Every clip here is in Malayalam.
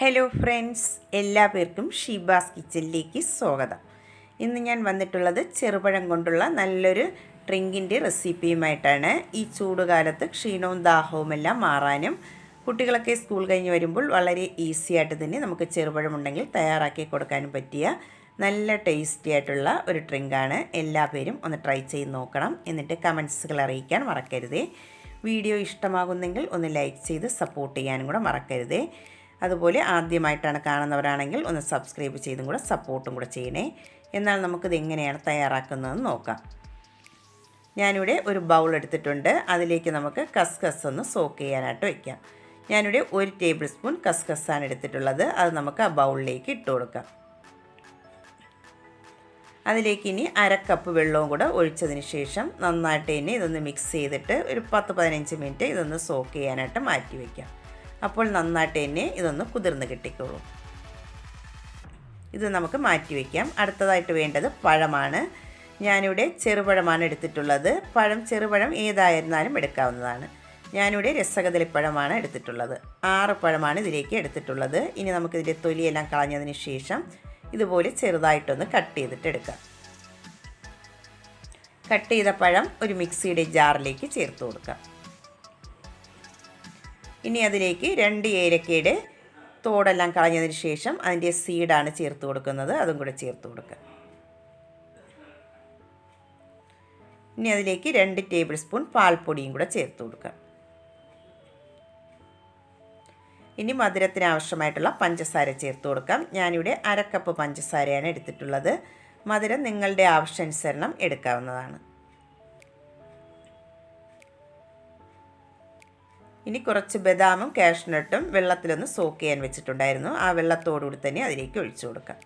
ഹലോ ഫ്രണ്ട്സ് എല്ലാ പേർക്കും ഷീബാസ് കിച്ചണിലേക്ക് സ്വാഗതം. ഇന്ന് ഞാൻ വന്നിട്ടുള്ളത് ചെറുപഴം കൊണ്ടുള്ള നല്ലൊരു ഡ്രിങ്കിന്റെ റെസിപ്പിയുമായിട്ടാണ്. ഈ ചൂടുകാലത്ത് ക്ഷീണവും ദാഹവും എല്ലാം മാറാനും കുട്ടികളൊക്കെ സ്കൂൾ കഴിഞ്ഞ് വരുമ്പോൾ വളരെ ഈസി ആയിട്ട് തന്നെ നമുക്ക് ചെറുപഴം ഉണ്ടെങ്കിൽ തയ്യാറാക്കി കൊടുക്കാനും പറ്റിയ നല്ല ടേസ്റ്റി ആയിട്ടുള്ള ഒരു ഡ്രിങ്കാണ്. എല്ലാ പേരും ഒന്ന് ട്രൈ ചെയ്ത് നോക്കണം. എന്നിട്ട് കമൻസുകൾ അറിയിക്കാൻ മറക്കരുതേ. വീഡിയോ ഇഷ്ടമാകുന്നെങ്കിൽ ഒന്ന് ലൈക്ക് ചെയ്ത് സപ്പോർട്ട് ചെയ്യാനും കൂടെ മറക്കരുതേ. അതുപോലെ ആദ്യമായിട്ടാണ് കാണുന്നവരാണെങ്കിൽ ഒന്ന് സബ്സ്ക്രൈബ് ചെയ്തും കൂടെ സപ്പോർട്ടും കൂടെ ചെയ്യണേ. എന്നാൽ നമുക്കിത് എങ്ങനെയാണ് തയ്യാറാക്കുന്നതെന്ന് നോക്കാം. ഞാനിവിടെ ഒരു ബൗൾ എടുത്തിട്ടുണ്ട്. അതിലേക്ക് നമുക്ക് കസ്കസ് ഒന്ന് സോക്ക് ചെയ്യാനായിട്ട് വയ്ക്കാം ഞാനിവിടെ ഒരു ടേബിൾ സ്പൂൺ കസ്കസാണ് എടുത്തിട്ടുള്ളത്. അത് നമുക്ക് ആ ബൗളിലേക്ക് ഇട്ട് കൊടുക്കാം. അതിലേക്ക് ഇനി അരക്കപ്പ് കപ്പ് വെള്ളവും കൂടെ ഒഴിച്ചതിന് ശേഷം നന്നായിട്ട് ഇനി ഇതൊന്ന് മിക്സ് ചെയ്തിട്ട് ഒരു പത്ത് പതിനഞ്ച് മിനിറ്റ് ഇതൊന്ന് സോക്ക് ചെയ്യാനായിട്ട് മാറ്റി വയ്ക്കാം അപ്പോൾ നന്നായിട്ട് തന്നെ ഇതൊന്ന് കുതിർന്ന് കിട്ടിക്കോളും. ഇത് നമുക്ക് മാറ്റി വയ്ക്കാം അടുത്തതായിട്ട് വേണ്ടത് പഴമാണ്. ഞാനിവിടെ ചെറുപഴമാണ് എടുത്തിട്ടുള്ളത്. പഴം ചെറുപഴം ഏതായിരുന്നാലും എടുക്കാവുന്നതാണ്. ഞാനിവിടെ രസകദളിപ്പഴമാണ് എടുത്തിട്ടുള്ളത്. ആറ് പഴമാണ് ഇതിലേക്ക് എടുത്തിട്ടുള്ളത്. ഇനി നമുക്കിതിന്റെ തൊലിയെല്ലാം കളഞ്ഞതിന് ശേഷം ഇതുപോലെ ചെറുതായിട്ടൊന്ന് കട്ട് ചെയ്തിട്ട് എടുക്കാം. കട്ട് ചെയ്ത പഴം ഒരു മിക്സിയുടെ ജാറിലേക്ക് ചേർത്ത് കൊടുക്കാം. ഇനി അതിലേക്ക് രണ്ട് ഏലക്കയുടെ തോടെല്ലാം കളഞ്ഞതിന് ശേഷം അതിന്റെ സീഡാണ് ചേർത്ത് കൊടുക്കുന്നത്. അതും കൂടെ ചേർത്ത് കൊടുക്കുക. ഇനി അതിലേക്ക് രണ്ട് ടേബിൾ സ്പൂൺ പാൽപ്പൊടിയും കൂടെ ചേർത്ത് കൊടുക്കുക. ഇനി മധുരത്തിന് ആവശ്യമായിട്ടുള്ള പഞ്ചസാര ചേർത്ത് കൊടുക്കാം. ഞാനിവിടെ അരക്കപ്പ് കപ്പ് പഞ്ചസാരയാണ് എടുത്തിട്ടുള്ളത്. മധുരം നിങ്ങളുടെ ആവശ്യാനുസരണം എടുക്കാവുന്നതാണ്. ഇനി കുറച്ച് ബദാമും കാഷ്നട്ടും വെള്ളത്തിലൊന്ന് സോക്ക് ചെയ്യാൻ വെച്ചിട്ടുണ്ടായിരുന്നു. ആ വെള്ളത്തോടുകൂടി തന്നെ അതിലേക്ക് ഒഴിച്ചു കൊടുക്കാം.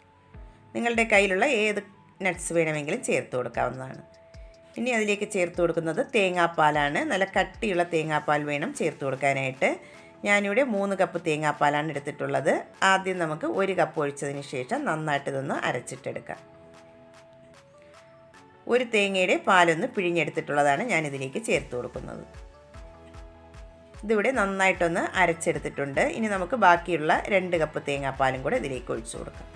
നിങ്ങളുടെ കയ്യിലുള്ള ഏത് നട്ട്സ് വേണമെങ്കിലും ചേർത്ത് കൊടുക്കാവുന്നതാണ്. ഇനി അതിലേക്ക് ചേർത്ത് കൊടുക്കുന്നത് തേങ്ങാപ്പാലാണ്. നല്ല കട്ടിയുള്ള തേങ്ങാപ്പാൽ വേണം ചേർത്ത് കൊടുക്കാനായിട്ട്. ഞാനിവിടെ മൂന്ന് കപ്പ് തേങ്ങാപ്പാലാണ് എടുത്തിട്ടുള്ളത്. ആദ്യം നമുക്ക് ഒരു കപ്പ് ഒഴിച്ചതിന് ശേഷം നന്നായിട്ട് ഇതൊന്ന് അരച്ചിട്ടെടുക്കാം. ഒരു തേങ്ങയുടെ പാലൊന്ന് പിഴിഞ്ഞെടുത്തിട്ടുള്ളതാണ് ഞാനിതിലേക്ക് ചേർത്ത് കൊടുക്കുന്നത്. ഇതിവിടെ നന്നായിട്ടൊന്ന് അരച്ചെടുത്തിട്ടുണ്ട്. ഇനി നമുക്ക് ബാക്കിയുള്ള രണ്ട് കപ്പ് തേങ്ങാപ്പാലും കൂടെ ഇതിലേക്ക് ഒഴിച്ചു കൊടുക്കാം.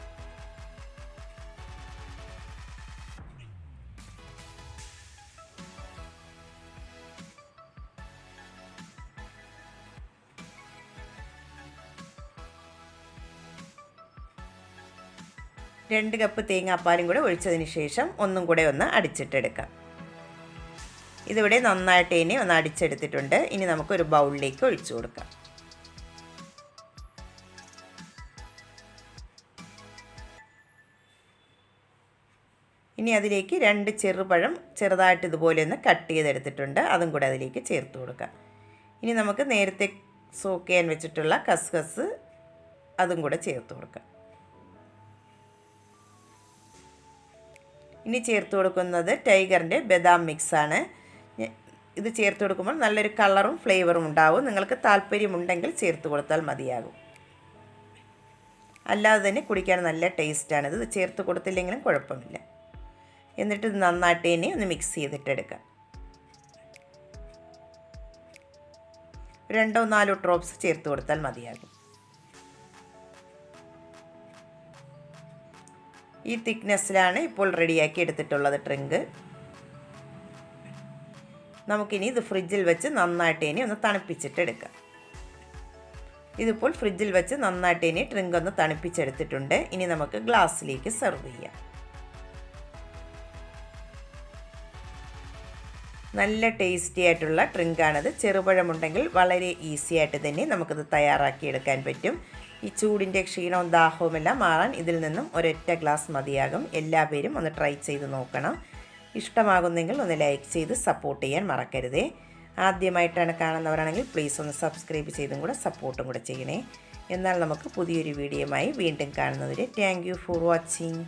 രണ്ട് കപ്പ് തേങ്ങാപ്പാലും കൂടെ ഒഴിച്ചതിന് ശേഷം ഒന്നും കൂടെ ഒന്ന് അടിച്ചിട്ടെടുക്കാം. ഇതിവിടെ നന്നായിട്ട് ഇനി ഒന്ന് അടിച്ചെടുത്തിട്ടുണ്ട്. ഇനി നമുക്കൊരു ബൗളിലേക്ക് ഒഴിച്ചു കൊടുക്കാം. ഇനി അതിലേക്ക് രണ്ട് ചെറുപഴം ചെറുതായിട്ട് ഇതുപോലെ ഒന്ന് കട്ട് ചെയ്തെടുത്തിട്ടുണ്ട്. അതും കൂടെ അതിലേക്ക് ചേർത്ത് കൊടുക്കാം. ഇനി നമുക്ക് നേരത്തെ സോക്ക് ചെയ്യാൻ വെച്ചിട്ടുള്ള കസ്കസ് അതും കൂടെ ചേർത്ത് കൊടുക്കാം. ഇനി ചേർത്ത് കൊടുക്കുന്നത് ടൈഗറിന്റെ ബദാം മിക്സാണ്. ഇത് ചേർത്ത് കൊടുക്കുമ്പോൾ നല്ലൊരു കളറും ഫ്ലേവറും ഉണ്ടാവും. നിങ്ങൾക്ക് താല്പര്യമുണ്ടെങ്കിൽ ചേർത്ത് കൊടുത്താൽ മതിയാകും. അല്ലാതെ തന്നെ കുടിക്കാൻ നല്ല ടേസ്റ്റാണ് ഇത് ചേർത്ത് കൊടുത്തില്ലെങ്കിലും കുഴപ്പമില്ല. എന്നിട്ട് ഇത് നന്നായിട്ട് ഇനി ഒന്ന് മിക്സ് ചെയ്തിട്ടെടുക്കാം രണ്ടോ നാലോ ഡ്രോപ്സ് ചേർത്ത് കൊടുത്താൽ മതിയാകും. ഈ തിക്നെസ്സിലാണ് ഇപ്പോൾ റെഡിയാക്കി എടുത്തിട്ടുള്ളത് ഡ്രിങ്ക്. നമുക്കിനി ഇത് ഫ്രിഡ്ജിൽ വെച്ച് നന്നായിട്ട് ഇനി ഒന്ന് തണുപ്പിച്ചിട്ടെടുക്കാം. ഇതിപ്പോൾ ഫ്രിഡ്ജിൽ വെച്ച് നന്നായിട്ട് ഇനി ഡ്രിങ്ക് ഒന്ന് തണുപ്പിച്ചെടുത്തിട്ടുണ്ട്. ഇനി നമുക്ക് ഗ്ലാസ്സിലേക്ക് സെർവ് ചെയ്യാം. നല്ല ടേസ്റ്റി ആയിട്ടുള്ള ഡ്രിങ്കാണിത് ചെറുപഴമുണ്ടെങ്കിൽ വളരെ ഈസി ആയിട്ട് തന്നെ നമുക്കിത് തയ്യാറാക്കിയെടുക്കാൻ പറ്റും. ഈ ചൂടിന്റെ ക്ഷീണവും ദാഹവുമെല്ലാം മാറാൻ ഇതിൽ നിന്നും ഒരൊറ്റ ഗ്ലാസ് മതിയാകും. എല്ലാ പേരും ഒന്ന് ട്രൈ ചെയ്ത് നോക്കണം. ഇഷ്ടമാകുന്നെങ്കിൽ ഒന്ന് ലൈക്ക് ചെയ്ത് സപ്പോർട്ട് ചെയ്യാൻ മറക്കരുതേ. ആദ്യമായിട്ടാണ് കാണുന്നവരാണെങ്കിൽ പ്ലീസ് ഒന്ന് സബ്സ്ക്രൈബ് ചെയ്തും കൂടെ സപ്പോർട്ടും കൂടെ ചെയ്യണേ. എന്നാൽ നമുക്ക് പുതിയൊരു വീഡിയോയുമായി വീണ്ടും കാണുന്നവരെ താങ്ക് ഫോർ വാച്ചിങ്